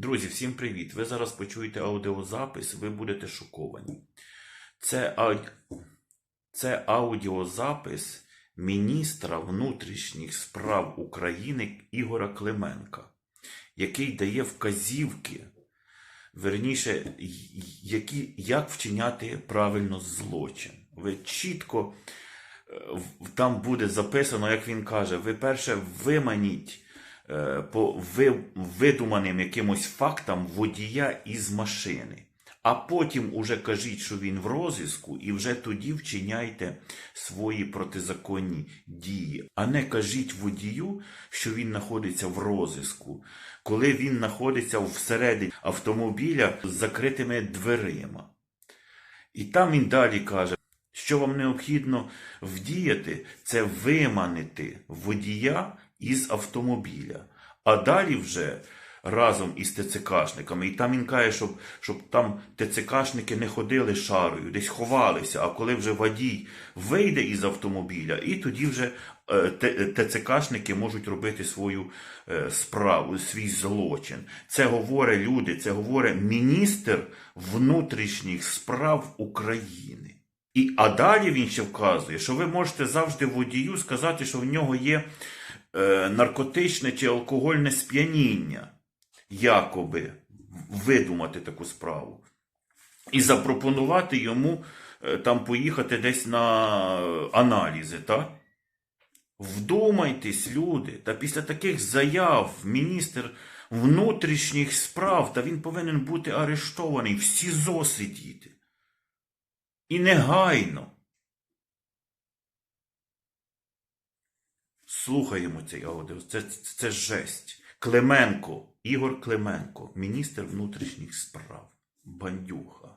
Друзі, всім привіт! Ви зараз почуєте аудіозапис, ви будете шоковані. Це, це аудіозапис міністра внутрішніх справ України Ігора Клименка, який дає вказівки, верніше, які, як вчиняти правильно злочин. Ви чітко е, там буде записано, як він каже, ви перше виманіть по видуманим якимось фактам водія із машини. А потім уже кажіть, що він в розіску, і вже тоді вчиняйте свої протизаконні дії. А не кажіть водію, що він знаходиться в розіску, коли він знаходиться всередині автомобіля з закритими дверима. І там він далі каже, що вам необхідно вдіяти, це виманити водія із автомобіля. А далі вже разом із ТЦКшниками. І там він каже, щоб, щоб там ТЦКшники не ходили шарою, десь ховалися. А коли вже водій вийде із автомобіля, і тоді вже е, ТЦКшники можуть робити свою е, справу, свій злочин. Це говорять люди, це говорить міністр внутрішніх справ України. І, а далі він ще вказує, що ви можете завжди водію сказати, що в нього є е, наркотичне чи алкогольне сп'яніння, якоби видумати таку справу. І запропонувати йому е, там поїхати десь на е, аналізи, так? Вдумайтесь, люди, та після таких заяв міністр внутрішніх справ, та він повинен бути арештований, в СІЗО сидіти. І негайно. Слухаємо цей аудіо. Це, це, це жесть. Клименко, Ігор Клименко, міністр внутрішніх справ. Бандюха.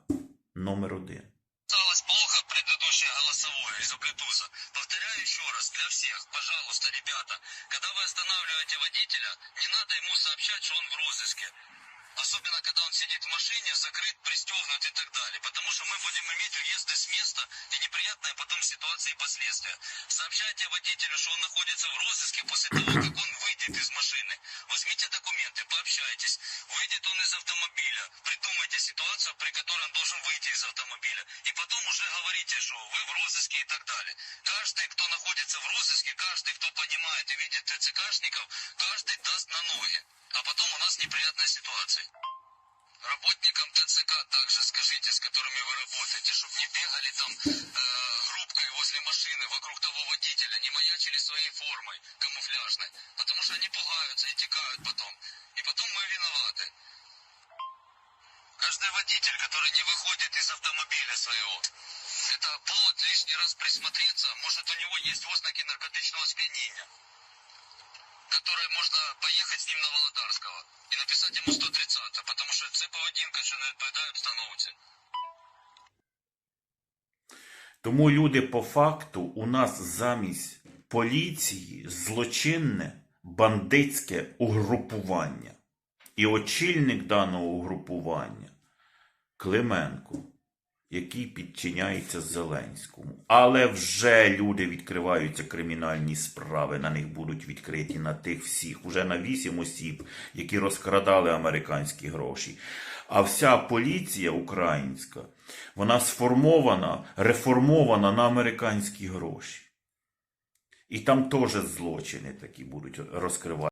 Номер один. Осталось плохо предыдущее голосовое из-за Bluetooth. Повторяю еще раз для всех, пожалуйста, ребята, когда вы останавливаете водителя, не надо ему сообщать, что он в розыске. Особенно, когда он сидит в машине, закрыт, пристегнут и так далее. Потому что мы будем иметь уезды с места и неприятные потом ситуации и последствия. Сообщайте водителю, что он находится в розыске после того, как он выйдет из машины. Возьмите документы, пообщайтесь. Выйдет он из автомобиля, придумайте ситуацию, при которой он должен выйти из автомобиля. И потом уже говорите, что вы в розыске и так далее. Каждый, кто находится в розыске, каждый, кто понимает и видит ТЦКшников, каждый даст на ноги. формой камуфляжной, потому что они пугаются и текают потом. И потом мы виноваты. Каждый водитель, который не выходит из автомобиля своего, это повод лишний раз присмотреться, может у него есть ознаки наркотичного спьянения которое можно поехать с ним на Володарского и написать ему 130, потому что це поведінка, що не відповідає обстановці. Тому люди по факту у нас замість поліції злочинне бандитське угрупування. І очільник даного угрупування Клименко, який підчиняється Зеленському. Але вже люди відкриваються кримінальні справи, на них будуть відкриті на тих всіх, уже на вісім осіб, які розкрадали американські гроші. А вся поліція українська, вона сформована, реформована на американські гроші. І там теж злочини такі будуть розкривати.